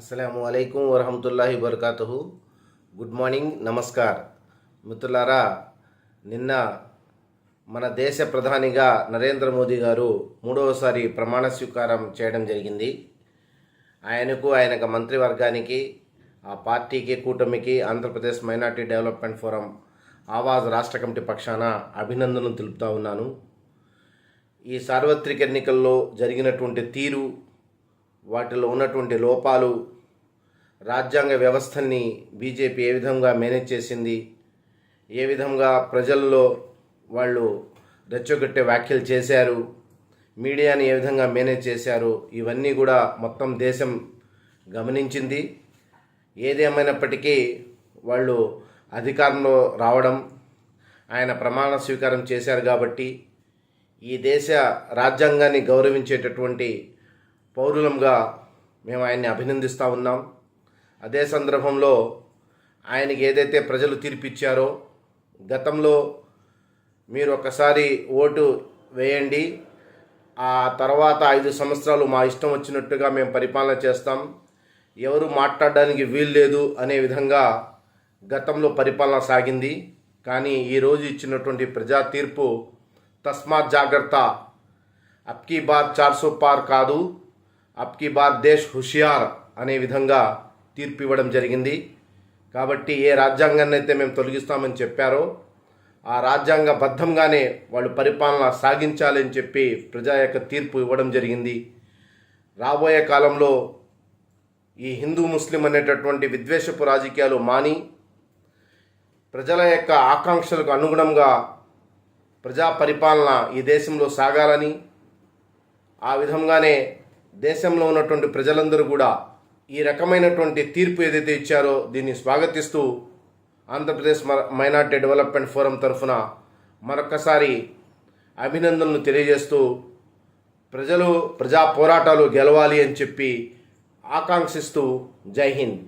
అస్సలం అయికం వరహమతుల్లాహి వబర్కాతుహు గుడ్ మార్నింగ్ నమస్కార్ మిత్రులారా నిన్న మన దేశ ప్రధానిగా నరేంద్ర మోదీ గారు మూడవసారి ప్రమాణ స్వీకారం చేయడం జరిగింది. ఆయనకు ఆయన మంత్రివర్గానికి ఆ పార్టీకి కూటమికి Andhra Pradesh minority development forum Awaaz రాష్ట్ర కమిటీ పక్షాన అభినందనలు తెలుపుతా ఉన్నాను. ఈ సార్వత్రిక ఎన్నికల్లో జరిగినటువంటి తీరు వాటిలో ఉన్నటువంటి లోపాలు రాజ్యాంగ వ్యవస్థని బీజేపీ ఏ విధంగా మేనేజ్ చేసింది ఏ విధంగా ప్రజల్లో వాళ్ళు రెచ్చగొట్టే వ్యాఖ్యలు చేశారు మీడియాని ఏ విధంగా మేనేజ్ చేశారు ఇవన్నీ కూడా మొత్తం దేశం గమనించింది. ఏదేమైనప్పటికీ వాళ్ళు అధికారంలో రావడం ఆయన ప్రమాణ స్వీకారం చేశారు కాబట్టి ఈ దేశ రాజ్యాంగాన్ని గౌరవించేటటువంటి పౌరులంగా మేము ఆయన్ని అభినందిస్తూ ఉన్నాం. అదే సందర్భంలో ఆయనకి ఏదైతే ప్రజలు తీర్పిచ్చారో గతంలో మీరు ఒకసారి ఓటు వేయండి. ఆ తర్వాత ఐదు సంవత్సరాలు మా ఇష్టం వచ్చినట్టుగా మేము పరిపాలన చేస్తాం. ఎవరు మాట్లాడడానికి వీలు లేదు అనే విధంగా గతంలో పరిపాలన సాగింది. కానీ ఈరోజు ఇచ్చినటువంటి ప్రజా తీర్పు తస్మాత్ జాగ్రత్త. అప్కీ బార్ చార్సో పార్ కాదు. అప్కి బార్ దేశ్ హుషియార్ అనే విధంగా తీర్పు ఇవ్వడం జరిగింది. కాబట్టి ఏ రాజ్యాంగాన్ని అయితే మేము తొలగిస్తామని చెప్పారో ఆ రాజ్యాంగ బద్ధంగానే వాళ్ళు పరిపాలన సాగించాలని చెప్పి ప్రజా యొక్క తీర్పు ఇవ్వడం జరిగింది. రాబోయే కాలంలో ఈ హిందూ ముస్లిం అనేటటువంటి విద్వేషపు రాజకీయాలు మాని ప్రజల యొక్క ఆకాంక్షలకు అనుగుణంగా ప్రజా పరిపాలన ఈ దేశంలో సాగాలని ఆ విధంగానే దేశంలో ఉన్నటువంటి ప్రజలందరూ కూడా ఈ రకమైనటువంటి తీర్పు ఏదైతే ఇచ్చారో దీన్ని స్వాగతిస్తూ ఆంధ్రప్రదేశ్ మ- మైనార్టీ డెవలప్మెంట్ ఫోరం తరఫున మరొకసారి అభినందనలు తెలియజేస్తూ ప్రజలు ప్రజా పోరాటాలు గెలవాలి అని చెప్పి ఆకాంక్షిస్తూ జై హింద్.